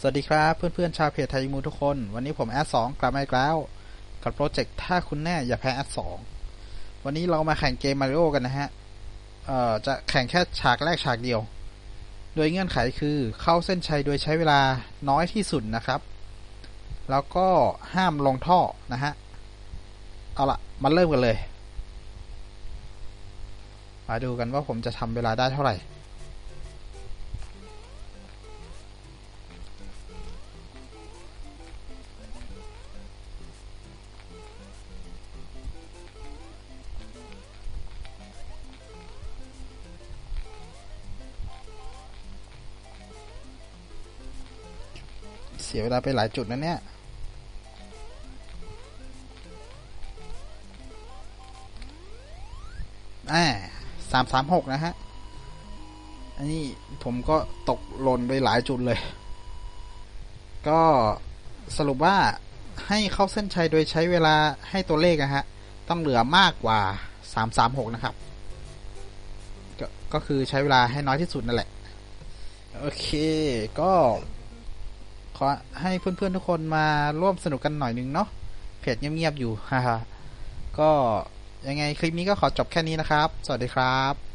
สวัสดีครับเพื่อนๆชาวเพจไทยมูทุกคน วันนี้ผมแอดสองกลับมาอีกแล้ว กับโปรเจกต์ถ้าคุณแน่อย่าแพ้แอดสองวันนี้เรามาแข่งเกมมาริโอกันนะฮะ เอ่อจะแข่งแค่ฉากแรกฉากเดียว โดยเงื่อนไขคือเข้าเส้นชัยโดยใช้เวลาน้อยที่สุดนะครับ แล้วก็ห้ามลงท่อนะฮะ เอาละมาเริ่มกันเลย มาดูกันว่าผมจะทำเวลาได้เท่าไหร่ เสียเวลาไปหลายจุดนะเนี่ยอ่าสามสามหกนะฮะ อันนี้ผมก็ตกหล่นไปหลายจุดเลย ก็สรุปว่าให้เข้าเส้นชัยโดยใช้เวลาให้ตัวเลขนะฮะ ต้องเหลือมากกว่าสามสามหกนะครับกก็คือใช้เวลาให้น้อยที่สุดนั่นแหละ โอเค ก็ ขอให้เพื่อนๆทุกคนมาร่วมสนุกกันหน่อยนึงเนาะเพจเงียบๆอยู่ฮ่าก็ยังไงคลิปนี้ก็ขอจบแค่นี้นะครับ สวัสดีครับ